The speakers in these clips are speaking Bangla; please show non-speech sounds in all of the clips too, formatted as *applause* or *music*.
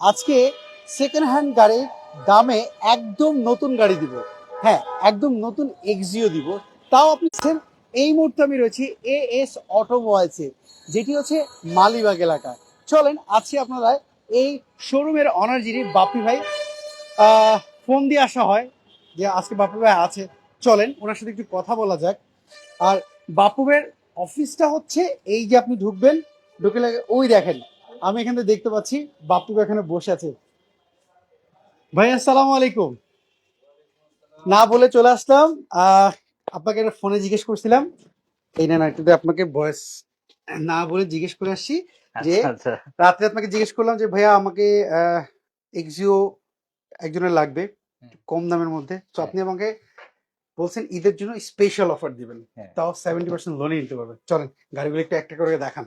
আজকে সেকেন্ড হ্যান্ড গাড়ির দামে একদম নতুন গাড়ি দিব। হ্যাঁ একদম নতুন এক্সিও দিব। তাও আপনি এই মুহূর্তে আমি রয়েছি এ এস অটোমোবাইলসে যেটি হচ্ছে মালিবাগ এলাকা চলেন আজকে আপনারা এই শোরুমের অনার যিনি বাপি ভাই। ফোন দিয়ে আসা হয় যে আজকে বাপু ভাই আছে। চলেন, ওনার সাথে একটু কথা বলা যাক। আর বাপু ভাইয়ের অফিসটা হচ্ছে এই যে আপনি ঢুকবেন, ঢুকে লাগে ওই দেখেন আমি এখানে দেখতে পাচ্ছি বাপু এখানে বসে আছে। ভাই আসসালামু আলাইকুম। না বলে চলে আসলাম। আহ, আপনাকে একটা ফোনে জিজ্ঞেস করছিলাম। এই না একটু আপনাকে বয়স না বলে জিজ্ঞেস করে আসছি যে আচ্ছা রাত্রে আপনাকে জিজ্ঞেস করলাম যে ভাইয়া আমাকে এক্সিও একজনের লাগবে কম দামের মধ্যে। তো আপনি আমাকে বলছেন ঈদের জন্য স্পেশাল অফার দিবেন। হ্যাঁ। তাও সেভেন্টি পার্সেন্ট লোনে নিতে পারবেন। চলেন গাড়িগুলো একটু একটা করে দেখান।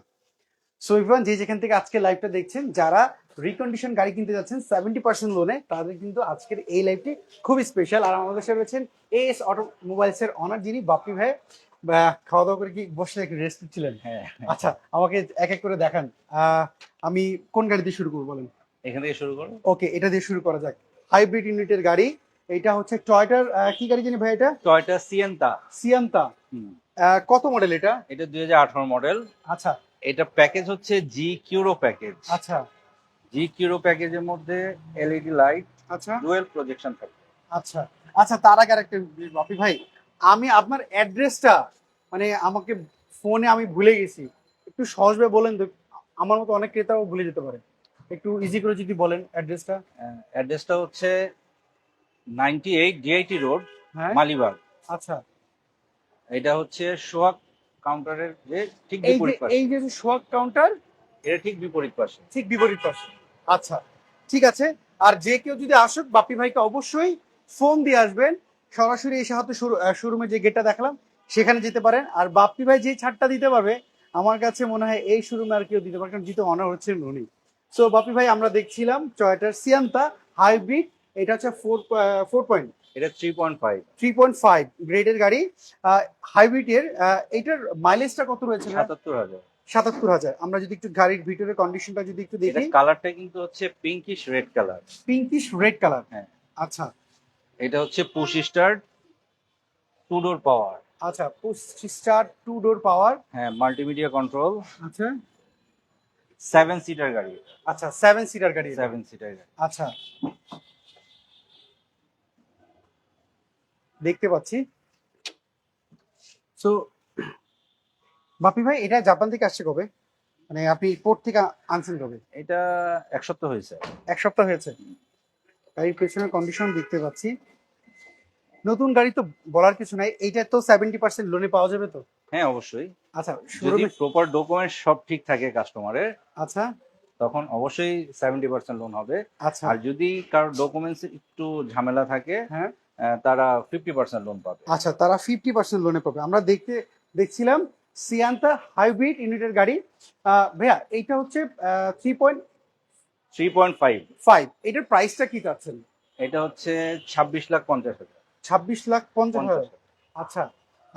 সো ইভরান যে যেখান থেকে আজকে লাইভটা দেখছেন যারা রিকন্ডিশন গাড়ি কিনতে যাচ্ছেন সেভেন্টি পার্সেন্ট লোনে তাদের কিন্তু আজকের এই লাইভটি খুবই স্পেশাল আর আমাদের সাথে রয়েছেন এস অটোমোবাইলস এর অনার যিনি বাপ্পি ভাই। খাওয়া দাওয়া করে কি বসে রেস্ট ছিলেন হ্যাঁ। আচ্ছা আমাকে এক এক করে দেখান। আমি কোন গাড়ি দিয়ে শুরু করব বলেন? এখান থেকে শুরু করো। ওকে এটা দিয়ে শুরু করা যাক। হাইব্রিড ইউনিটের গাড়ি। এটা হচ্ছে টয়টার কি গাড়ি জানি ভাই এটা? টয়টা সিয়েন্তা সিয়ান্তা কত মডেল এটা? এটা দুই হাজার আঠারো মডেল আচ্ছা এটা প্যাকেজ হচ্ছে জি কিউরো প্যাকেজ আচ্ছা। জি কিউরো প্যাকেজের মধ্যে এলইডি লাইট আচ্ছা। ডুয়েল প্রজেকশন থাকে আচ্ছা। আচ্ছা তার আগে আরেকটা বাপি ভাই আমি আপনার অ্যাড্রেসটা মানে আমাকে ফোনে আমি ভুলে গেছি। একটু সহজভাবে বলেন তো আমার মতো অনেক ক্রেতাও ভুলে যেতে পারে। একটু ইজি করে যদি বলেন অ্যাড্রেসটা অ্যাড্রেসটা হচ্ছে ninety eight DIT road Malibagh. আচ্ছা। এটা হচ্ছে সোহাগ কাউন্টারের যে ঠিক এই যে পাশে। এই যে সোয়াগ কাউন্টার এটা ঠিক বিপরীত পাশে। ঠিক বিপরীত পাশে। আচ্ছা ঠিক আছে। আর যে কেউ যদি আসুক বাপি ভাইকে অবশ্যই ফোন দিয়ে আসবেন। সরাসরি এসে হয়তো শোরুমে যে গেটটা দেখালাম সেখানে যেতে পারেন। আর বাপ্পি ভাই যে ছাড়টা দিতে পারবে আমার কাছে মনে হয় এই শোরুমে আর কেউ দিতে পারে কারণ জিতে অনার হচ্ছেন উনি। সো বাপি ভাই আমরা দেখছিলাম টয়টার সিয়ান্তা হাইব্রিড এটা হচ্ছে ফোর ফোর পয়েন্ট এটা three point five three point five গ্রেডের গাড়ি। হাইব্রিডের এইটার মাইলেজটা কত রয়েছে সাতাত্তর হাজার। সাতাত্তর হাজার। আমরা যদি একটু গাড়ির ভিতরের কন্ডিশনটা যদি একটু দেখি। কালারটা কিন্তু হচ্ছে pinkish red colour pinkish red colour হ্যাঁ। আচ্ছা। এটা হচ্ছে push start two door power আচ্ছা স্টার টু ডোর পাওয়ার হ্যাঁ মাল্টিমিডিয়া কন্ট্রোল আচ্ছা। সেভেন সিটার গাড়ি। আচ্ছা সেভেন সিটার গাড়ি সেভেন সিটার গাড়ি। আচ্ছা। দেখতে পাচ্ছি। সো বাপি ভাই এটা জাপান থেকে আসছে কবে? মানে আপনি পোর্ট থেকে আনছেন কবে? এটা এক সপ্তাহ হয়েছে। এক সপ্তাহ হয়েছে। গাড়ির পেছনের কন্ডিশন দেখতে পাচ্ছি। নতুন গাড়ি তো বলার কিছু নাই। এইটা তো সেভেন্টি পার্সেন্ট লোনে পাওয়া যাবে তো? হ্যাঁ অবশ্যই। আচ্ছা যদি প্রপার ডকুমেন্ট সব ঠিক থাকে কাস্টমারের আচ্ছা। তখন অবশ্যই সেভেন্টি পার্সেন্ট লোন হবে। আচ্ছা। আর যদি কারোর ডকুমেন্টস একটু ঝামেলা থাকে হ্যাঁ। তারা ফিফটি পার্সেন্ট লোন পাবে। আচ্ছা তারা ফিফটি পার্সেন্ট লোনে পাবে। আমরা দেখতে দেখছিলাম সিয়ান্তা হাইব্রিড ইউনিটের গাড়ি। ভাইয়া এইটা হচ্ছে three point three point five five এটার প্রাইসটা কি চাচ্ছেন? এটা হচ্ছে ছাব্বিশ লাখ পঞ্চাশ হাজার। ছাব্বিশ লাখ পঞ্চাশ হাজার? আচ্ছা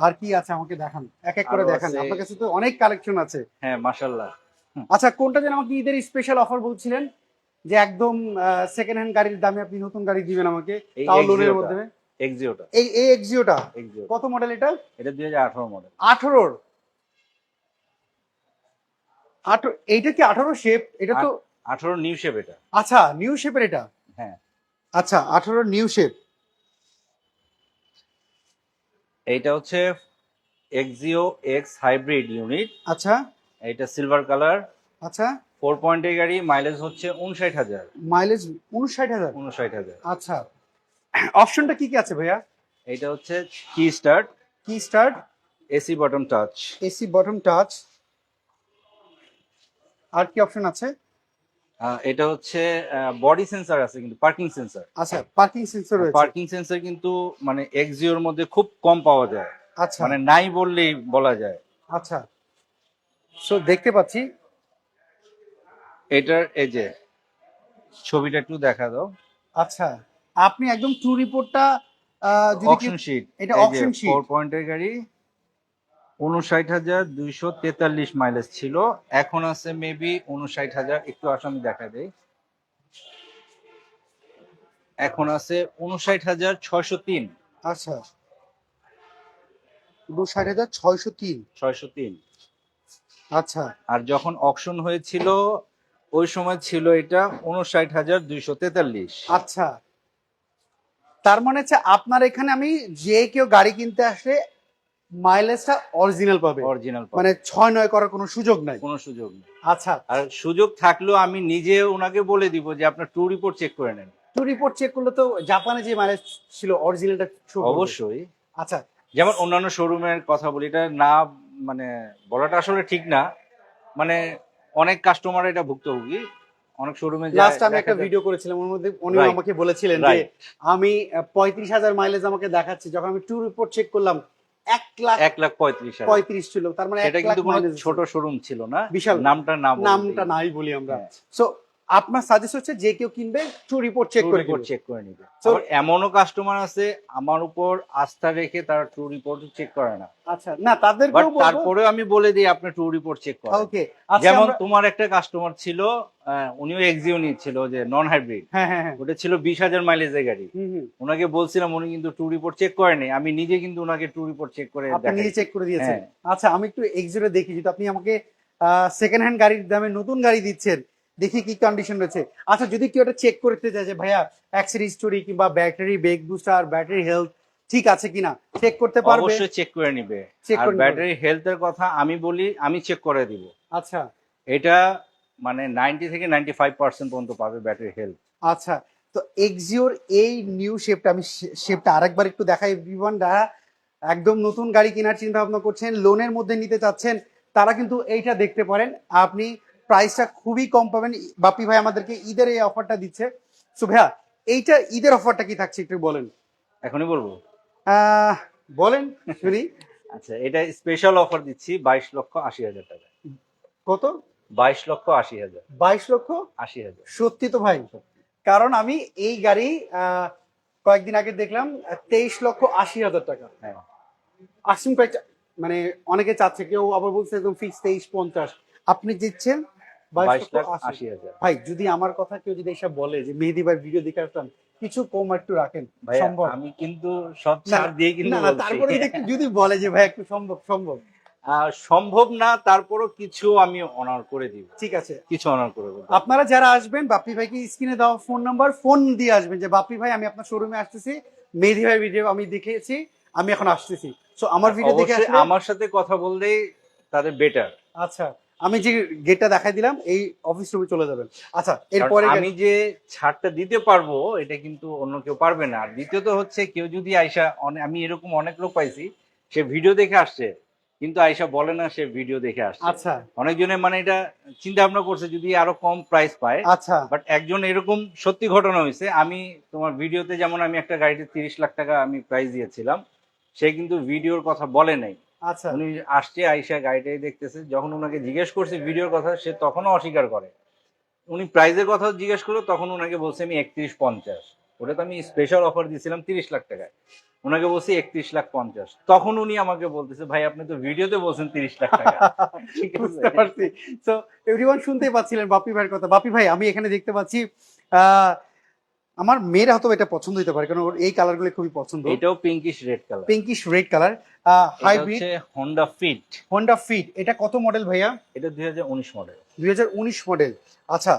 আর কি আছে আমাকে দেখান? এক এক করে দেখান। আপনার কাছে তো অনেক কালেকশন আছে। হ্যাঁ মাসাল্লাহ আচ্ছা কোনটা যেন আমাকে ঈদের স্পেশাল অফার বলছিলেন? যে একদম সেকেন্ড হ্যান্ড গাড়ির দামে আপনি নতুন গাড়ি দিবেন আমাকে তাও লোনের Exio টা। মধ্যে এক্সিওটা এই এই এক্সিওটা কত মডেল এটা? এটা দুই হাজার আঠারো মডেল আঠারোর? আঠারো এইটা কি আঠারো শেপ এটা তো আঠারো নিউ শেপ এটা। আচ্ছা নিউ শেপের এটা? হ্যাঁ। আচ্ছা আঠারো নিউ শেপ এইটা হচ্ছে এক্সিও এক্স হাইব্রিড ইউনিট আচ্ছা। এটা সিলভার কালার আচ্ছা। ফোর পয়েন্টের গাড়ি মাইলেজ হচ্ছে উনষাট হাজার। মাইলেজ উনষাট হাজার? উনষাট হাজার। আচ্ছা। অপশনটা কি কি আছে ভাইয়া? এটা হচ্ছে কি স্টার্ট কি start AC bottom touch AC bottom touch আর কি অপশন আছে? এটা হচ্ছে বডি সেন্সর আছে কিন্তু পার্কিং সেন্সর আচ্ছা পার্কিং সেন্সর রয়েছে। পার্কিং সেন্সর কিন্তু মানে এক্সিওর মধ্যে খুব কম পাওয়া যায়। আচ্ছা। মানে নাই বললেই বলা যায়। আচ্ছা। সো দেখতে পাচ্ছি এটার এই যে ছবিটা একটু দেখা দাও। আচ্ছা আপনি একদম ট্রু রিপোর্টটা যদি অপশন শিট এটা auction sheet। ফোর পয়েন্টের গাড়ি উনষাট হাজার দুইশো তেতাল্লিশ মাইলেজ ছিল। এখন আছে মেবি উনষাট হাজার একটু আসো আমি দেখা দেই। এখন আছে উনষাট হাজার ছয়শো তিন। আচ্ছা। উনষাট হাজার ছয়শো তিন। ছয়শো তিন। আচ্ছা। আর যখন অকশন হয়েছিল ওই সময় ছিল এটা উনষাট হাজার দুইশো তেতাল্লিশ। আচ্ছা। তার মানে হচ্ছে আপনার এখানে আমি যে কেউ গাড়ি কিনতে আসলে মাইলেজটা অরিজিনাল পাবে। অরিজিনাল মানে ছয় নয় করার কোনো সুযোগ নাই। কোনো সুযোগ নেই। আচ্ছা। আর সুযোগ থাকলেও আমি নিজে ওনাকে বলে দিব যে আপনার ট্যুর রিপোর্ট চেক করে নেন। টু রিপোর্ট চেক করলে তো জাপানে যে মাইলেজ ছিল অরিজিনালটা অবশ্যই। আচ্ছা। যেমন অন্যান্য শোরুমের কথা বলি এটা না মানে বলাটা আসলে ঠিক না। মানে অনেক কাস্টমার এটা ভুক্তভোগী। অনেক শোরুমে লাস্ট আমি একটা ভিডিও করেছিলাম ওর মধ্যে উনি আমাকে বলেছিলেন যে আমি পঁয়ত্রিশ হাজার মাইলেজ আমাকে দেখাচ্ছি। যখন আমি ট্যুর রিপোর্ট চেক করলাম এক লাখ এক লাখ পঁয়ত্রিশ পঁয়ত্রিশ ছিল তার মানে এটা কিন্তু কোনো ছোট শোরুম ছিল না। বিশাল। নামটা নাম নামটা নাই বলি আমরা। হ্যাঁ। সো আপনার সাজেস্ট হচ্ছে যে কেউ কিনবে টু রিপোর্ট চেক করে রিপোর্ট চেক করে নিবে। আবার এমনও কাস্টমার আছে আমার উপর আস্থা রেখে তারা ট্রু রিপোর্ট চেক করে না। আচ্ছা না বলব তারপরেও আমি বলে দিই আপনি ট্রু রিপোর্ট চেক করেন। ওকে আচ্ছা যেমন তোমার একটা কাস্টমার ছিল উনিও এক্সিও নিচ্ছিল যে নন হাইব্রিড হ্যাঁ হ্যাঁ হ্যাঁ। ওটা ছিল বিশ হাজার মাইলেজের গাড়ি। ওনাকে বলছিলাম উনি কিন্তু ট্রু রিপোর্ট চেক করেনি আমি নিজে কিন্তু ওনাকে ট্রু রিপোর্ট চেক করে আপনি নিজে চেক করে দিয়েছেন। আচ্ছা আমি একটু এক্সিরে দেখি যদি আপনি আমাকে সেকেন্ড হ্যান্ড গাড়ির দামে নতুন গাড়ি দিচ্ছেন। দেখি কি কন্ডিশন রয়েছে। আচ্ছা যদি কেউ এটা চেক করতে চায় যে ভাইয়া অ্যাক্সিড হিস্টোরি কিংবা battery brake booster battery health ঠিক আছে কিনা? চেক করতে পারবে। অবশ্যই চেক করে নিবে। আর। ব্যাটারি হেলথের কথা আমি বলি আমি চেক করে দিব। আচ্ছা। এটা মানে নাইনটি থেকে নাইনটি ফাইভ পার্সেন্ট পর্যন্ত পাবে ব্যাটারি হেলথ আচ্ছা তো এক্সিওর এই নিউ শেপটা আমি শেপটা আরেকবার একটু দেখাই এভরিওয়ান যারা একদম নতুন গাড়ি কেনার চিন্তা ভাবনা করছেন লোনের মধ্যে নিতে চাচ্ছেন তারা কিন্তু এইটা দেখতে পারেন। আপনি প্রাইসটা খুবই কম পাবেন। বাপি ভাই আমাদেরকে ঈদের এই অফারটা দিচ্ছে। সো ভাইয়া এইটা ঈদের অফারটা কি থাকছে একটু বলেন। এখনই বলব? বলেন শুনি। আচ্ছা এটা স্পেশাল অফার দিচ্ছি বাইশ লক্ষ আশি হাজার টাকা কত? বাইশ লক্ষ আশি হাজার। বাইশ লক্ষ? আশি হাজার। সত্যি তো ভাই। কারণ আমি এই গাড়ি আহ, কয়েকদিন আগে দেখলাম তেইশ লক্ষ আশি হাজার টাকা। হ্যাঁ। আসিম মানে অনেকে চাচ্ছে কেউ আবার বলছে একদম ফিক্স তেইশ পঞ্চাশ। আপনি দিচ্ছেন বাইশ বাইশ লাখ আশি। আশি হাজার। ভাই যদি আমার কথা কেউ যদি এসব বলে যে মেহেদি ভাই ভিডিও দেখে কিছু কম একটু রাখেন সম্ভব। আমি কিন্তু সব ছাড় দিয়ে কিন্তু না তারপরে যদি বলে যে ভাই একটু সম্ভব সম্ভব। সম্ভব না তারপরও কিছু আমি অনার করে দিব। ঠিক আছে। কিছু অনার করে দেবো। আপনারা যারা আসবেন বাপ্পি ভাইকে স্ক্রিনে দেওয়া ফোন নাম্বার ফোন দিয়ে আসবেন যে বাপ্পি ভাই আমি আপনার শোরুমে আসতেছি মেহেদি ভাই ভিডিও আমি দেখেছি আমি এখন আসতেছি। সো আমার ভিডিও দেখে আমার সাথে কথা বললেই তাদের বেটার আচ্ছা। আমি যে গেটটা দেখাই দিলাম এই অফিস রুমে চলে যাবেন। আচ্ছা এরপরে আমি যে ছাড়টা দিতে পারব এটা কিন্তু অন্য কেউ পারবে না। আর দ্বিতীয়ত হচ্ছে কেউ যদি আয়সা আমি এরকম অনেক লোক পাইছি সে ভিডিও দেখে আসছে কিন্তু আয়সা বলে না সে ভিডিও দেখে আসছে। আচ্ছা। অনেকজনে মানে এটা চিন্তা ভাবনা করছে যদি আরও কম প্রাইস পায়। আচ্ছা। বাট একজন এরকম সত্যি ঘটনা হয়েছে আমি তোমার ভিডিওতে যেমন আমি একটা গাড়িতে তিরিশ লাখ টাকা আমি প্রাইস দিয়েছিলাম সে কিন্তু ভিডিওর কথা বলে নাই। আচ্ছা। উনি আসছে আইসা গাড়িটাই দেখতেছে। যখন ওনাকে জিজ্ঞেস করছে ভিডিওর কথা সে তখনও অস্বীকার করে। উনি প্রাইজের কথা জিজ্ঞেস করল তখন ওনাকে বলছে আমি একত্রিশ পঞ্চাশ। ওটা তো আমি স্পেশাল অফার দিয়েছিলাম তিরিশ লাখ টাকায়। ওনাকে বলছি একত্রিশ লাখ পঞ্চাশ। তখন উনি আমাকে বলতেছে ভাই আপনি তো ভিডিওতে বলছেন তিরিশ লাখ টাকা। *laughs* বুঝতে পারছি? তো এভরিওয়ান শুনতেই পাচ্ছিলেন বাপি ভাইয়ের কথা। বাপি ভাই আমি এখানে দেখতে পাচ্ছি আহ, আমার মেয়ের হয়তো এটা পছন্দ হতে পারে কারণ ওর এই কালারগুলো খুবই পছন্দ। এটাও pinkish red colour pinkish red colour hybrid Honda Fit Honda Fit এটা কত মডেল ভাইয়া? এটা দুই হাজার উনিশ মডেল দুই হাজার উনিশ মডেল আচ্ছা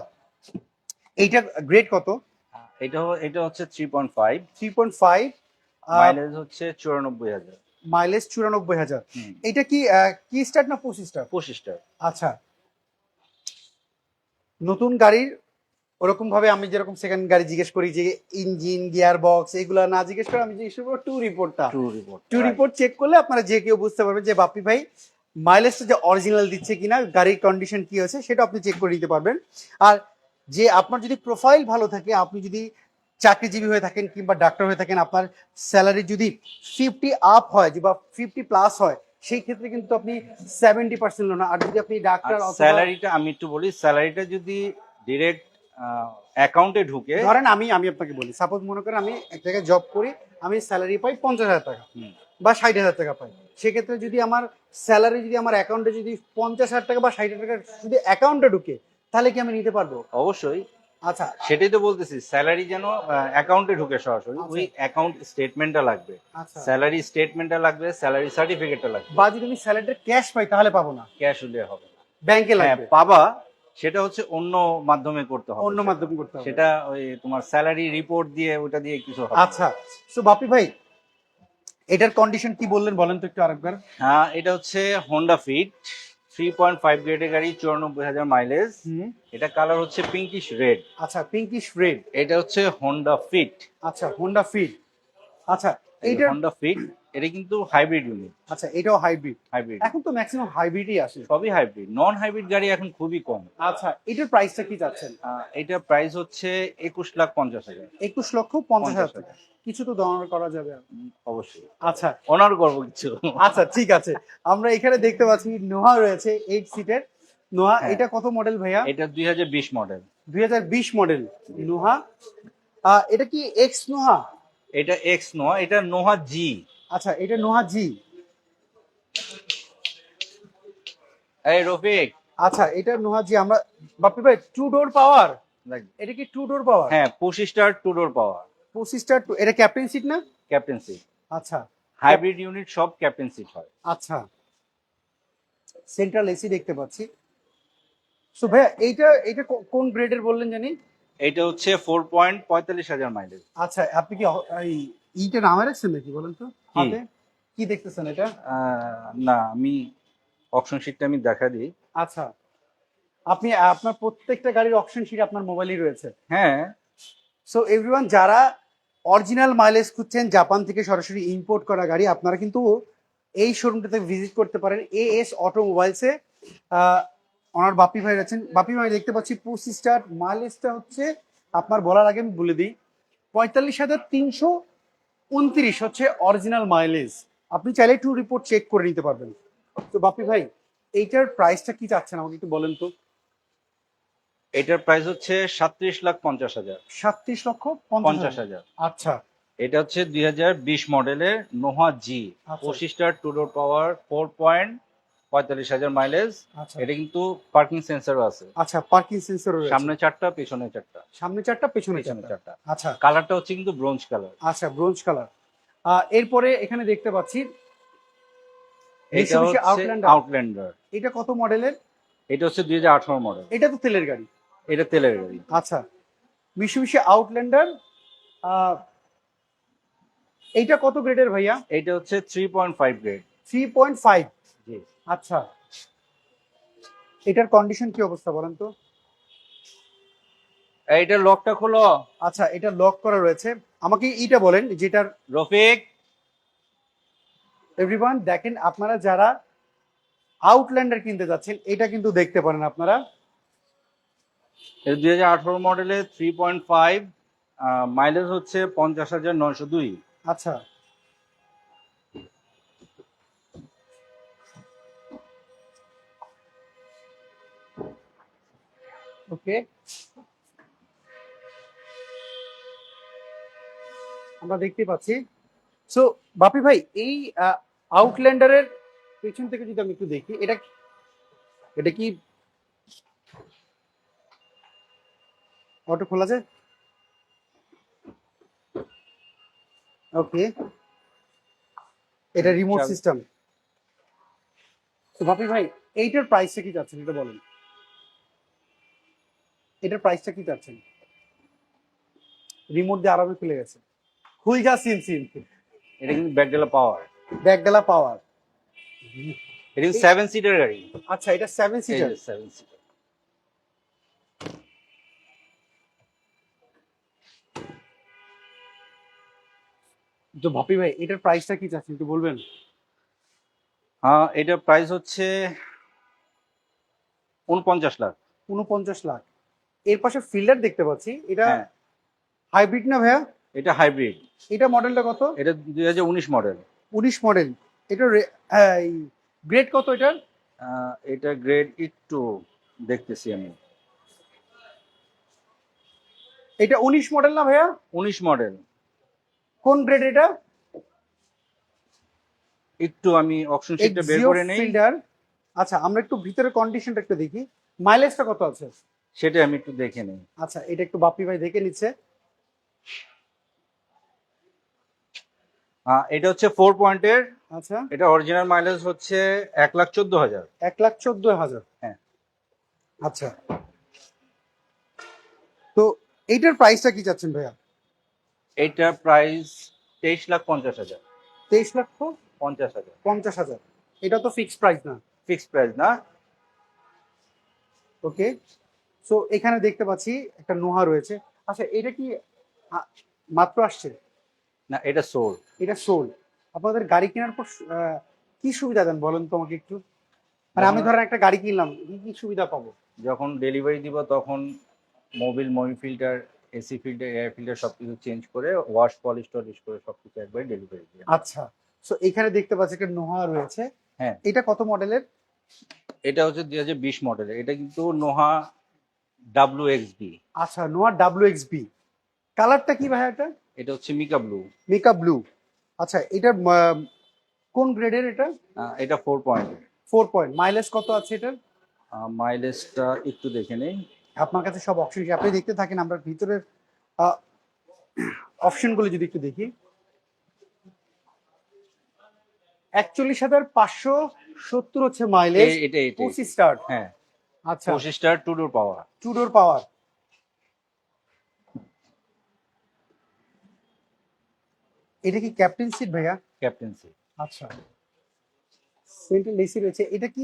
এইটা গ্রেড কত? এটা এটা হচ্ছে three point five three point five mileage হচ্ছে চুরানব্বই হাজার। মাইলেজ চুরানব্বই হাজার। এটা কি কি স্টার্ট না পঁচিশ স্টার পঁচিশটা আচ্ছা নতুন গাড়ির ওরকম ভাবে আমি যেরকম সেকেন্ড গাড়ি জিজ্ঞেস করি যে ইঞ্জিন গিয়ার বক্স এগুলো না জিজ্ঞেস করে আমি জিজ্ঞেস করব টু। রিপোর্টটা true report true report check করলে আপনারা যে কেউ বুঝতে পারবেন যে বাপি ভাই মাইলেজটা যে অরিজিনাল দিচ্ছে কিনা গাড়ির কন্ডিশন কি আছে সেটা আপনি চেক করে নিতে পারবেন। আর যে আপনার যদি প্রোফাইল ভালো থাকে আপনি যদি চাকরিজীবী হয়ে থাকেন কিংবা ডাক্তার হয়ে থাকেন আপনার স্যালারি যদি ফিফটি আপ হয় যে বা ফিফটি প্লাস হয় সেই ক্ষেত্রে কিন্তু আপনি সেভেন্টি পার্সেন্ট লোন আর যদি আপনি ডাক্তার স্যালারিটা আমি একটু বলি স্যালারিটা যদি ডিরেক্ট অ্যাকাউন্টে ঢুকে ধরেন আমি আমি আপনাকে বলি সাপোজ মনে করেন আমি এক জায়গায় জব করি আমি স্যালারি পাই পঞ্চাশ হাজার টাকা বা ষাট হাজার টাকা পাই। সেক্ষেত্রে যদি আমার স্যালারি যদি আমার অ্যাকাউন্টে যদি পঞ্চাশ হাজার টাকা বা ষাট হাজার টাকা যদি অ্যাকাউন্টে ঢুকে তাহলে কি আমি নিতে পারব? অবশ্যই। আচ্ছা। সেটাই তো বলতেছি স্যালারি যেন অ্যাকাউন্টে ঢুকে সরাসরি আচ্ছা। ওই অ্যাকাউন্ট স্টেটমেন্টটা লাগবে। আচ্ছা। স্যালারি স্টেটমেন্টটা লাগবে স্যালারি সার্টিফিকেটটা লাগবে। বা যদি আমি স্যালারিটা ক্যাশ পাই তাহলে পাবো না। ক্যাশ হলে হবে। ব্যাংকে লাগবে। পাবা সেটা হচ্ছে অন্য মাধ্যমে করতে হবে। অন্য মাধ্যমে করতে হবে। সেটা ওই তোমার স্যালারি রিপোর্ট দিয়ে ওটা দিয়ে কিছু হবে। আচ্ছা। সো বাপি ভাই এটার কন্ডিশন কি বললেন বলেন তো একটু আরেকবার? হ্যাঁ এটা হচ্ছে Honda Fit three point five গ্রেডের গাড়ি চুরানব্বই হাজার মাইলেজ এটা কালার হচ্ছে পিঙ্কিশ রেড আচ্ছা পিঙ্কিশ রেড এটা হচ্ছে হোন্ডা ফিট আচ্ছা হোন্ডা ফিট আচ্ছা এইটার হোন্ডা ফিট এটা কিন্তু হাইব্রিড ইউনিট আচ্ছা এটাও হাইব্রিড হাইব্রিড এখন তো ম্যাক্সিমাম হাইব্রিডই আসে। সবই হাইব্রিড নন হাইব্রিড গাড়ি এখন খুবই কম। আচ্ছা এটার প্রাইসটা কি চাচ্ছেন আহ, এটা প্রাইস হচ্ছে একুশ লাখ পঞ্চাশ হাজার। একুশ লক্ষ পঞ্চাশ হাজার টাকা। কিছু তো দমন করা যাবে অবশ্যই। আচ্ছা। অনার করব কিছু। আচ্ছা ঠিক আছে। আমরা এখানে দেখতে পাচ্ছি নোহা রয়েছে এইট সিটের নোহা হ্যাঁ। এটা কত মডেল ভাইয়া? এটা দুই হাজার বিশ মডেল দুই হাজার বিশ মডেল নোহা। এটা কি এক্স নোহা? এটা এক্স নোহা এটা নোহা জি আচ্ছা এটা নোহা জি। এই রফিক। আচ্ছা এটা নোহা জি আমরা বাপি ভাই টু ডোর পাওয়ার এটা কি টু ডোর পাওয়ার হ্যাঁ পঁচিশ স্টার টু ডোর পাওয়ার পঁচিশটা টু এটা ক্যাপ্টেন সিট না? ক্যাপ্টেন সিট আচ্ছা। হাইব্রিড ইউনিট সব ক্যাপ্টেন সিট হয়। আচ্ছা। সেন্ট্রাল এসি দেখতে পাচ্ছি। সো ভাইয়া এইটা এটা কোন গ্রেডের বললেন জানি? এটা হচ্ছে ফোর পয়েন্ট পঁয়তাল্লিশ হাজার মাইলেজ আচ্ছা আপনি কি এই ইটা নামে রাখছেন নাকি বলেন তো? হাতে? কি দেখতেছেন এটা? না আমি অপশন শিটটা আমি দেখা দিই। আচ্ছা। আপনি আপনার প্রত্যেকটা গাড়ির অপশন শিট আপনার মোবাইলেই রয়েছে। হ্যাঁ। সো এভরিওয়ান যারা অরিজিনাল মাইলেজ খুঁজছেন জাপান থেকে সরাসরি ইম্পোর্ট করা গাড়ি আপনারা কিন্তু এই শোরুমটাতে ভিজিট করতে পারেন। এ এস অটোমোবাইলসে ওনার বাপি ভাই আছেন। বাপি ভাই দেখতে পাচ্ছি পঁচিশ স্টার। মাইলেজটা হচ্ছে আপনার বলার আগে আমি বলে দিই পঁয়তাল্লিশ হাজার তিনশো উনত্রিশ হচ্ছে অরিজিনাল মাইলেজ আপনি চাইলে টু রিপোর্ট চেক করে নিতে পারবেন। তো বাপি ভাই এইটার প্রাইসটা কি চাচ্ছেন আমাকে একটু বলেন তো? এটার প্রাইস হচ্ছে সাত্রিশ লাখ পঞ্চাশ হাজার। সাতত্রিশ লক্ষ পঞ্চাশ হাজার। আচ্ছা। এটা হচ্ছে দুই হাজার বিশ মডেলের Noah G পঁচিশটার two door power four point পঁয়তাল্লিশ হাজার মাইলেজ আচ্ছা। এটা কিন্তু পার্কিং সেন্সারও আছে। আচ্ছা পার্কিং সেন্সর সামনে চারটা পেছনে চারটা। সামনে চারটা পেছনে চারটা। আচ্ছা। কালারটা হচ্ছে কিন্তু ব্রোঞ্জ কালার আচ্ছা ব্রোঞ্জ কালার এরপরে এখানে দেখতে পাচ্ছি। আউটল্যান্ডার এটা কত মডেলের এটা হচ্ছে দুই হাজার আঠারো মডেল এটা তো তেলের গাড়ি। এটা তেলের গাড়ি। আচ্ছা। মিশুবিশি আউটল্যান্ডার এইটা কত গ্রেডের ভাইয়া? এটা হচ্ছে three point five grade three point five আচ্ছা। এটার কন্ডিশন কি অবস্থা বলেন তো? এইটার লকটা খোলো। আচ্ছা এটা লক করা রয়েছে। আমাকে এইটা বলেন যেটার রফিক। এভরিওয়ান দেখেন আপনারা যারা আউটল্যান্ডার কিনতে যাচ্ছেন এটা কিন্তু দেখতে পারেন আপনারা। এটা দুই হাজার আঠারো মডেলের থ্রি পয়েন্ট ফাইভ মাইলেজ হচ্ছে পঞ্চাশ হাজার নয়শো দুই। আচ্ছা। ওকে? আমরা দেখতে পাচ্ছি। সো বাপি ভাই এই আউটল্যান্ডারের পেছন থেকে যদি আমি একটু দেখি এটা এটা কি? অটো খোলা যায় ওকে। এটা রিমোট সিস্টেম তো বাপি ভাই এইটার প্রাইসটা কি চাচ্ছেন এটা বলেন। এটার প্রাইসটা কি চাচ্ছেন? রিমোট দিয়ে আরামে খুলে গেছে। যা সিন সিন এটা কিন্তু ব্যাকডেলা পাওয়ার ব্যাকডালা পাওয়ার এটা কিন্তু সেভেন সিটার গাড়ি। আচ্ছা এটা সেভেন সিটার সেভেন সিটার তো ভাপি ভাই এটার প্রাইসটা কি চাচ্ছেন একটু বলবেন? হ্যাঁ এটার প্রাইস হচ্ছে উনপঞ্চাশ লাখ। উনপঞ্চাশ লাখ। এর পাশে ফিল্ডার দেখতে পাচ্ছি। এটা হ্যাঁ। হাইব্রিড না ভাইয়া? এটা হাইব্রিড। এটা মডেলটা কত? এটা দুই হাজার উনিশ মডেল। উনিশ মডেল। এটা গ্রেড কত এটার? এটা গ্রেড একটু দেখতেছি আমি। এটা উনিশ মডেল না ভাইয়া? উনিশ মডেল। কোন গ্রেড এটা? একটু আমি অপশন শিটটা বের করে নেই। আচ্ছা আমরা একটু ভিতরে কন্ডিশনটা একটু দেখি। মাইলেজটা কত আছে? সেটা আমি একটু দেখে নিই। আচ্ছা এটা একটু বাপ্পি ভাই দেখে নিচ্ছে। এটা হচ্ছে ফোর পয়েন্টের আচ্ছা। এটা অরিজিনাল মাইলেজ হচ্ছে এক লাখ চোদ্দ হাজার। এক লাখ চোদ্দ হাজার। হ্যাঁ। আচ্ছা। তো এইটার প্রাইসটা কি চাচ্ছেন ভাইয়া? এইটার প্রাইস তেইশ লাখ পঞ্চাশ হাজার। তেইশ লক্ষ পঞ্চাশ হাজার? পঞ্চাশ হাজার। এটা তো ফিক্সড প্রাইস না? ফিক্সড প্রাইস না? ওকে সো এখানে দেখতে পাচ্ছি একটা নোহা রয়েছে। আচ্ছা এটা কি মাত্র আসছে? না এটা সোল এটা সোল আপনাদের গাড়ি কেনার পর কি সুবিধা দেন বলেন তো আমাকে একটু? মানে আমি ধরেন একটা গাড়ি কিনলাম কি কি সুবিধা পাবো? যখন ডেলিভারি দিব তখন mobil mummy filter AC filter air filter সবকিছু চেঞ্জ করে ওয়াশ পলিশ টলিশ করে সবকিছু একবারে ডেলিভারি দিয়ে আচ্ছা। সো এখানে দেখতে পাচ্ছি একটা নোহা রয়েছে। হ্যাঁ। এটা কত মডেলের এটা হচ্ছে দুই হাজার বিশ মডেলের এটা কিন্তু নোহা ডাব্লিউ এক্স বি আচ্ছা নোয়া ডাব্লিউ এক্স বি কালারটা কি ভাই এটা? এটা হচ্ছে মিকা ব্লু মেকআপ ব্লু আচ্ছা এটা কোন গ্রেডের এটা? এটা four point four point mileage কত আছে এটার? মাইলেজটা একটু দেখে নেই। আপনার কাছে সব অপশন আপনি দেখতে থাকেন আমরা ভিতরের অপশনগুলো যদি একটু দেখি। একচল্লিশ হাজার পাঁচশো সত্তর হচ্ছে মাইলেজ এটা এটা পঁচিশ স্টার্ট হ্যাঁ। আচ্ছা। পঁচিশটার two door power two door power এটা কি ক্যাপ্টেন সিট ভাইয়া? ক্যাপ্টেন্সি আচ্ছা। সেন্ট্রাল এসি রয়েছে। এটা কি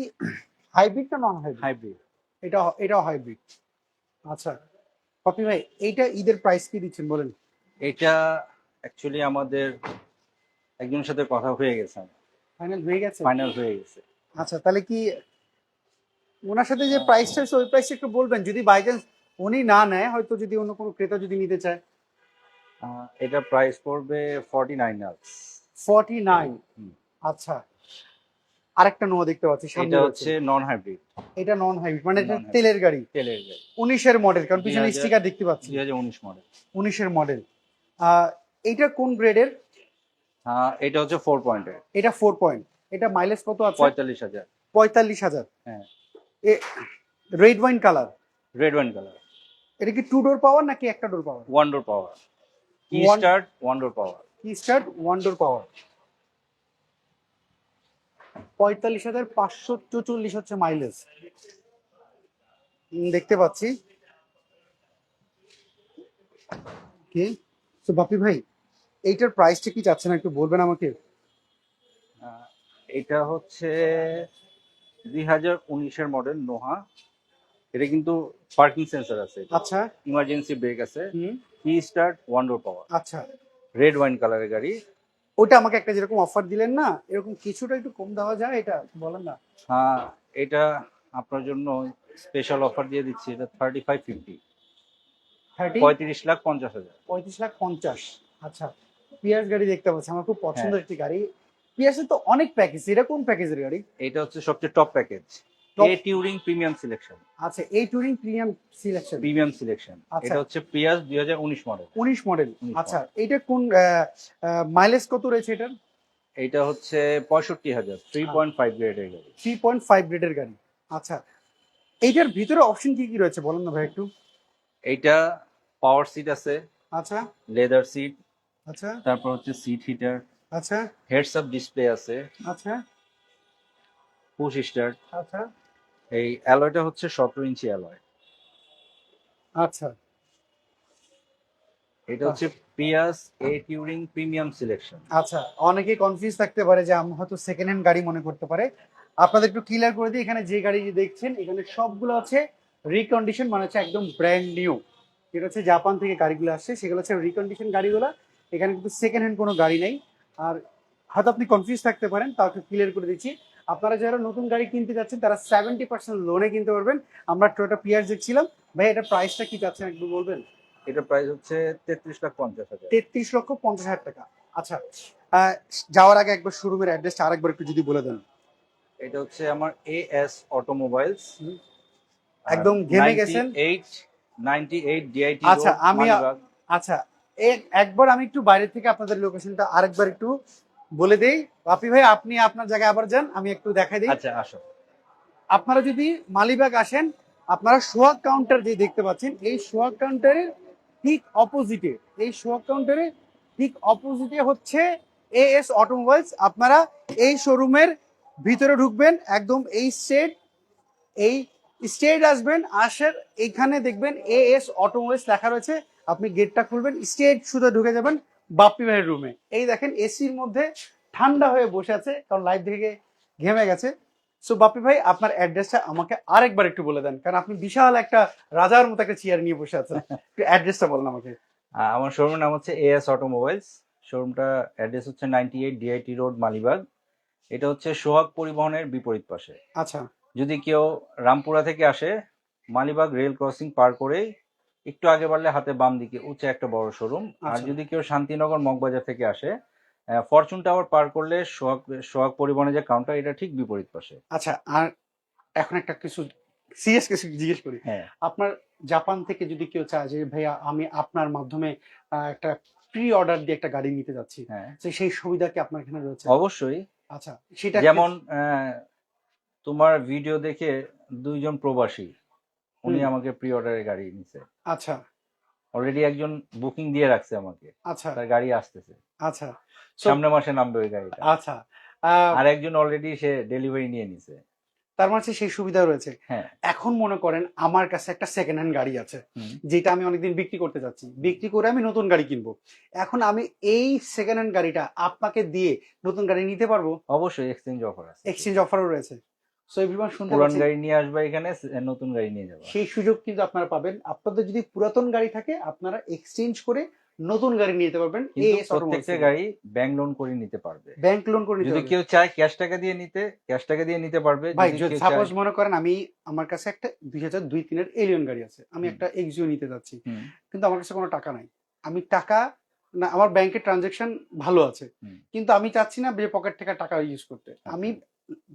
হাইব্রিড না নন হাইব্রিড হাইব্রিড এটা এটাও হাইব্রিড আচ্ছা। পপি ভাই এইটা ঈদের প্রাইস কি দিচ্ছেন বলেন? এটা অ্যাকচুয়ালি আমাদের একজনের সাথে কথা হয়ে গেছে। ফাইনাল হয়ে গেছে? ফাইনাল হয়ে গেছে। আচ্ছা তাহলে কি ওনার সাথে যে প্রাইসটা আছে ওই প্রাইসটা একটু বলবেন। যদি বাই চান্স উনি না নেয় হয়তো যদি অন্য কোনো ক্রেতা যদি নিতে চায়। এটা প্রাইস পড়বে ফর্টি নাইন ফর্টি নাইন। আচ্ছা। আরেকটা নোয়া দেখতে পাচ্ছি সামনে এটা হচ্ছে নন হাইব্রিড এটা নন হাইব্রিড মানে এটা তেলের গাড়ি। তেলের গাড়ি। উনিশের মডেল কারণ পিছনে 2000 স্টিকার দেখতে পাচ্ছি। দুই হাজার উনিশ মডেল উনিশের মডেল এইটা কোন গ্রেডের এটা হচ্ছে ফোর পয়েন্টের এটা ফোর পয়েন্ট এটা মাইলেজ কত আছে? পঁয়তাল্লিশ হাজার। পঁয়তাল্লিশ হাজার। হ্যাঁ। Red wine colour red wine colour এটা কি টু ডোর পাওয়ার নাকি একটা door power one door power কি স্টার্ট ওয়ান ডোর পাওয়ার কি স্টার্ট ওয়ান ডোর পাওয়ার পঁয়তাল্লিশ হাজার পাঁচশো চৌচল্লিশ হচ্ছে মাইলেজ দেখতে পাচ্ছি। কি তো বাপি ভাই এইটার প্রাইসটা কি চাচ্ছেন একটু বলবেন আমাকে? এটা হচ্ছে দুই হাজার উনিশের মডেল নোহা। এটা কিন্তু পার্কিং সেন্সর আছে। আচ্ছা। ইমার্জেন্সি ব্রেক আছে। কি স্টার্ট ওয়ান ডোর পাওয়ার আচ্ছা। রেড ওয়াইন কালারের গাড়ি। ওটা আমাকে একটা যেরকম অফার দিলেন না এরকম কিছুটা একটু কম দেওয়া যায় এটা বলেন না? হ্যাঁ এটা আপনার জন্য স্পেশাল অফার দিয়ে দিচ্ছি এটা থার্টি ফাইভ ফিফটি পঁয়ত্রিশ লাখ পঞ্চাশ হাজার। পঁয়ত্রিশ লাখ পঞ্চাশ। আচ্ছা পিয়ার্স গাড়ি দেখতে পাচ্ছি আমার খুব পছন্দের হ্যাঁ। একটি গাড়ি। পিয়ার্সের তো অনেক প্যাকেজ এটা কোন প্যাকেজের গাড়ি এটা হচ্ছে সবচেয়ে top package A touring premium selection আচ্ছা এই touring premium selection premium selection. এটা হচ্ছে পিয়াস দুই হাজার উনিশ মডেল উনিশ মডেল আচ্ছা এটা কোন মাইলেজ কত রয়েছে এটার? এইটা হচ্ছে পঁয়ষট্টি হাজার থ্রি পয়েন্ট ফাইভ গ্রেডের গাড়ি। থ্রি পয়েন্ট ফাইভ গ্রেডের গাড়ি। আচ্ছা এইটার ভিতরে অপশন কি কি রয়েছে বলেন না ভাই একটু? এইটা পাওয়ার সিট আছে আচ্ছা। লেদার সিট আচ্ছা। তারপর হচ্ছে সিট হিটার আচ্ছা। হেডস আপ ডিসপ্লে আছে। আচ্ছা। পুশ স্টার্ট আচ্ছা। এই অ্যালয়টা হচ্ছে সতেরো ইঞ্চি অ্যালয় আচ্ছা। এটা হচ্ছে পিয়াস এ টিউরিং প্রিমিয়াম সিলেকশন আচ্ছা অনেকেই কনফিউজ থাকতে পারে যে আমি হয়তো সেকেন্ড হ্যান্ড গাড়ি মনে করতে পারে। আপনাদের একটু ক্লিয়ার করে দিই এখানে যে গাড়ি দেখছেন এখানে সবগুলো আছে রিকন্ডিশন মানে হচ্ছে একদম ব্র্যান্ড নিউ যেটা হচ্ছে জাপান থেকে গাড়িগুলো আসছে সেগুলো হচ্ছে রিকন্ডিশন গাড়িগুলো। এখানে কিন্তু সেকেন্ড হ্যান্ড কোনো গাড়ি নেই। আর হয়তো আপনি কনফিউজ থাকতে পারেন তাও ক্লিয়ার করে দিচ্ছি। আপনারা যারা নতুন গাড়ি কিনতে যাচ্ছেন তারা সেভেন্টি পার্সেন্ট লোনে কিনতে পারবেন। আমরা টোয়োটা পিয়ার দেখছিলাম। ভাই এটা প্রাইসটা কি চাচ্ছেন একটু বলবেন? এটা প্রাইস হচ্ছে তেত্রিশ লাখ পঞ্চাশ হাজার। তেত্রিশ লক্ষ পঞ্চাশ হাজার টাকা। আচ্ছা যাওয়ার আগে একবার শোরুমের অ্যাড্রেসটা আরেকবার একটু যদি বলে দেন। এটা হচ্ছে আমার এ এস অটোমোবাইলস। একদম ঘেমে গেছেন। এইট নাইনটি এইট ডিআইটি আচ্ছা, আমি- আচ্ছা একবার আমি একটু বাইরে থেকে আপনাদের লোকেশনটা আরেকবার একটু বলে দেই। বাপি ভাই আপনি আপনার জায়গায় আবার যান আমি একটু দেখাই দিই। আচ্ছা আসো। আপনারা যদি মালিবাগ আসেন আপনারা সোহাগ কাউন্টার যে দেখতে পাচ্ছেন এই সোহাগ কাউন্টারের ঠিক অপোজিটে এই সোহাগ কাউন্টারের ঠিক অপোজিটে হচ্ছে এএস অটোমোবাইলস আপনারা এই শোরুমের ভিতরে ঢুকবেন একদম এই স্টেট এই স্টেট আসবেন আসার এইখানে দেখবেন এএস অটোমোবাইলস লেখা রয়েছে। আপনি গেটটা খুলবেন স্টেট শুধু ঢুকে যাবেন বাপ্পি ভাইয়ের রুমে এই দেখেন এসির মধ্যে ঠান্ডা হয়ে বসে আছে কারণ লাইট থেকে ঘেমে গেছে। সো বাপ্পি ভাই আপনার অ্যাড্রেসটা আমাকে আরেকবার একটু বলে দেন কারণ আপনি বিশাল একটা রাজার মতো একটা চেয়ার নিয়ে বসে আছেন। একটু অ্যাড্রেসটা বলেন আমাকে। আমার শোরুমের নাম হচ্ছে এএস অটোমোবাইলস শোরুমটা অ্যাড্রেস হচ্ছে ninety eight DIT road Malibagh. এটা হচ্ছে সোহাগ পরিবহনের বিপরীত পাশে। আচ্ছা। যদি কেউ রামপুরা থেকে আসে মালিবাগ রেল ক্রসিং পার করে একটু আগে বাড়লে হাতে বাম দিকে উঁচে একটা বড় শোরুম। আর আচ্ছা। যদি কেউ শান্তিনগর মগবাজার থেকে আসে ফরচুন টাওয়ার পার করলে সোহাগ সোহাগ পরিবহনের যে কাউন্টার এটা ঠিক বিপরীত পাশে। আচ্ছা আর এখন একটা কিছু সিরিয়াস কিছু জিজ্ঞেস করি। হ্যাঁ। আপনার জাপান থেকে যদি কেউ চায় যে ভাইয়া আমি আপনার মাধ্যমে একটা প্রি অর্ডার দিয়ে একটা গাড়ি নিতে যাচ্ছি হ্যাঁ। সেই সুবিধা কি আপনার এখানে রয়েছে? অবশ্যই। আচ্ছা সেটা যেমন তোমার ভিডিও দেখে দুইজন প্রবাসী উনি আমাকে প্রি অর্ডারে গাড়ি নিছে। আচ্ছা। অলরেডি একজন বুকিং দিয়ে রাখছে আমাকে। আচ্ছা। তার গাড়ি আসতেছে। আচ্ছা। সামনে মাসে নামবে ওই গাড়িটা। আচ্ছা। আর একজন অলরেডি সে ডেলিভারি নিয়ে নিছে। তার মানে সেই সুবিধা রয়েছে। হ্যাঁ। এখন মনে করেন আমার কাছে একটা সেকেন্ড হ্যান্ড গাড়ি আছে যেটা আমি অনেকদিন বিক্রি করতে যাচ্ছি। বিক্রি করে আমি নতুন গাড়ি কিনবো। এখন আমি এই সেকেন্ড হ্যান্ড গাড়িটা আপনাকে দিয়ে নতুন গাড়ি নিতে পারব? অবশ্যই এক্সচেঞ্জ অফার আছে। এক্সচেঞ্জ অফারও রয়েছে। সো এভরিওয়ান শুনতে পুরান গাড়ি নিয়ে আসবে এখানে নতুন গাড়ি নিয়ে যাবে। সেই সুযোগ কিন্তু আপনারা পাবেন। আপনাদের যদি পুরাতন গাড়ি থাকে আপনারা এক্সচেঞ্জ করে নতুন গাড়ি নিতে পারবেন প্রত্যেকটা গাড়ি ব্যাংক লোন করে নিতে পারবে। ব্যাংক লোন করে যদি কেউ চায় ক্যাশ টাকা দিয়ে নিতে ক্যাশ টাকা দিয়ে নিতে পারবে। সাপোজ মনে করেন আমি আমার কাছে একটা দুই হাজার দুই তিনের এলিয়ন গাড়ি আছে। আমি একটা এক্সিও নিতে যাচ্ছি। কিন্তু আমার কাছে কোনো টাকা নাই। আমি টাকা না আমার ব্যাংকের ট্রানজেকশন ভালো আছে। কিন্তু আমি চাচ্ছি না যে পকেট থেকে টাকা ইউজ করতে। আমি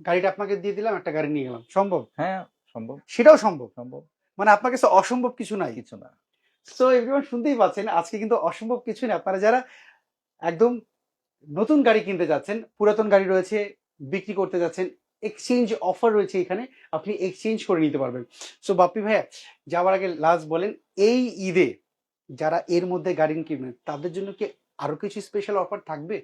গাড়িটা আপনাকে দিয়ে দিলাম একটা গাড়ি নিয়ে গেলাম সম্ভব? হ্যাঁ সম্ভব। সেটাও সম্ভব? সম্ভব। মানে আপনার কাছে অসম্ভব কিছু নাই? কিছু না। সো এভরিওয়ান শুনতেই পাচ্ছেন আজকে কিন্তু অসম্ভব কিছু নেই। আপনারা যারা একদম নতুন গাড়ি কিনতে যাচ্ছেন পুরাতন গাড়ি রয়েছে বিক্রি করতে যাচ্ছেন এক্সচেঞ্জ অফার রয়েছে এখানে আপনি এক্সচেঞ্জ করে নিতে পারবেন। সো বাপ্পি ভাইয়া যাওয়ার আগে লাস্ট বলেন এই ঈদে যারা এর মধ্যে গাড়ি কিনবেন তাদের জন্য কি আরও কিছু স্পেশাল অফার থাকবে?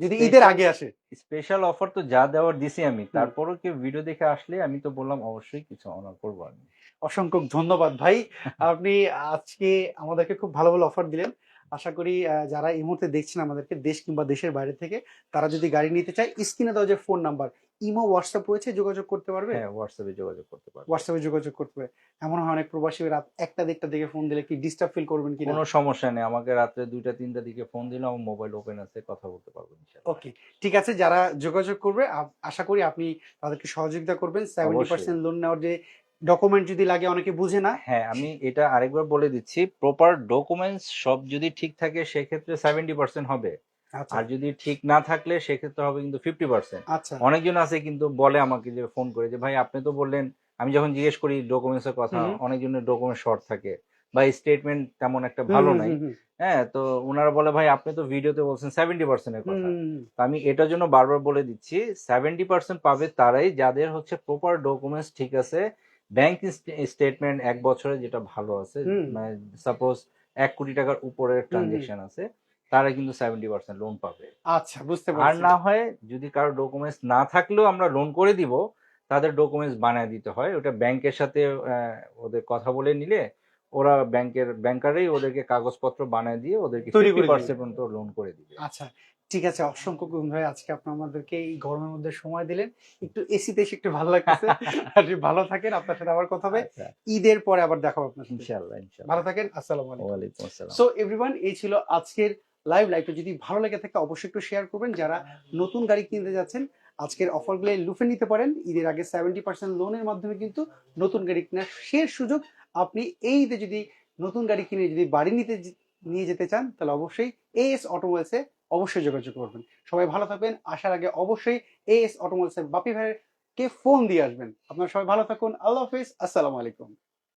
যদি ঈদের আগে আসে। স্পেশাল অফার তো যা দেওয়ার দিছি আমি তারপরও কেউ ভিডিও দেখে আসলে আমি তো বললাম অবশ্যই কিছু অনার করব আমি। অসংখ্য ধন্যবাদ ভাই। *laughs* আপনি আজকে আমাদেরকে খুব ভালো ভালো অফার দিলেন। আশা করি যারা এই মুহূর্তে দেখছেন আমাদেরকে দেশ কিংবা দেশের বাইরে থেকে তারা যদি গাড়ি নিতে চায় স্ক্রিনে দেওয়া যে ফোন নাম্বার ইমো হোয়াটসঅ্যাপ রয়েছে যোগাযোগ করতে পারবে? হ্যাঁ হোয়াটসঅ্যাপে যোগাযোগ করতে পারব। হোয়াটসঅ্যাপে যোগাযোগ করতে পারবে। এমন হয় অনেক প্রবাসী রাত একটা দেড়টা দিকে ফোন দিলে কি ডিস্টার্ব ফিল করবেন কি কোনো সমস্যা নেই। আমাকে রাত্রে দুইটা তিনটা দিকে ফোন দিলে আমার মোবাইল ওপেন আছে কথা বলতে পারব ইনশাআল্লাহ। ওকে ঠিক আছে যারা যোগাযোগ করবে আশা করি আপনি তাদেরকে সহযোগিতা করবেন। সেভেন্টি পার্সেন্ট লোন নেওয়ার যে ডকুমেন্ট যদি লাগে অনেকে বুঝে না। হ্যাঁ আমি এটা আরেকবার বলে দিচ্ছি প্রপার ডকুমেন্টস সব যদি ঠিক থাকে সেক্ষেত্রে সেভেন্টি পার্সেন্ট হবে। আচ্ছা। আর যদি ঠিক না থাকলে সেক্ষেত্রে হবে কিন্তু ফিফটি পার্সেন্ট আচ্ছা। অনেকজন আছে কিন্তু বলে আমাকে যে ফোন করে যে ভাই আপনি তো বললেন আমি যখন জিজ্ঞেস করি ডকুমেন্টস এর কথা অনেকজনের ডকুমেন্ট শর্ট থাকে। বা স্টেটমেন্ট তেমন একটা ভালো নাই। হ্যাঁ তো ওনারা বলে ভাই আপনি তো ভিডিওতে বলছেন সেভেন্টি পার্সেন্টের কথা। তো আমি এটার জন্য বারবার বলে দিচ্ছি সেভেন্টি পার্সেন্ট পাবে তারাই যাদের হচ্ছে প্রপার ডকুমেন্টস ঠিক আছে ব্যাংক স্টেটমেন্ট এক বছরে যেটা ভালো আছে মানে সাপোজ এক কোটি টাকার উপরের ট্রানজেকশন আছে তারা কিন্তু সেভেন্টি পার্সেন্ট লোন পাবে। আচ্ছা বুঝতে আর না হয় যদি কারও ডকুমেন্টস না থাকলেও আমরা লোন করে দিব তাদের ডকুমেন্টস বানিয়ে দিতে হয়। ওটা ব্যাংকের সাথে ওদের কথা বলে নিলে ওরা ব্যাংকের ব্যাংকারই ওদেরকে কাগজপত্র বানিয়ে দিয়ে ওদেরকে ফিফটি পার্সেন্ট পর্যন্ত লোন করে দিবে। আচ্ছা ঠিক আছে অসংখ্য গুণ ভাই আজকে আপনি আমাদেরকে এই গরমের মধ্যে সময় দিলেন। একটু এসিতে এসে একটু ভালো লাগতেছে। *laughs* আপনি ভালো থাকেন আপনার সাথে আবার কথা হবে। আচ্ছা, ঈদের পরে আবার দেখাবো আপনার সাথে। ইনশাআল্লাহ ইনশাআল্লাহ। ভালো থাকেন আসসালামু আলাইকুম। আসসালাম। সো এভরিওয়ান এই ছিল আজকের লাইভ লাইভটা যদি ভালো লেগে থাকে অবশ্যই একটু শেয়ার করবেন। যারা নতুন গাড়ি কিনতে যাচ্ছেন আজকের অফারগুলো লুফে নিতে পারেন। ঈদের আগে সেভেন্টি পার্সেন্ট লোনের মাধ্যমে কিন্তু নতুন গাড়ি কেনার শেষ সুযোগ। আপনি এই ঈদে যদি নতুন গাড়ি কিনে যদি বাড়ি নিতে নিয়ে যেতে চান তাহলে অবশ্যই এএস অটোমোবাইলসে অবশ্যই যোগাযোগ করবেন। সবাই ভালো থাকবেন। আসার আগে অবশ্যই এস অটোমোবাইলসের বাপি ভাইয়ের কে ফোন দিয়ে আসবেন। আপনারা সবাই ভালো থাকুন। আল্লাহ হাফিজ। আসসালামু আলাইকুম।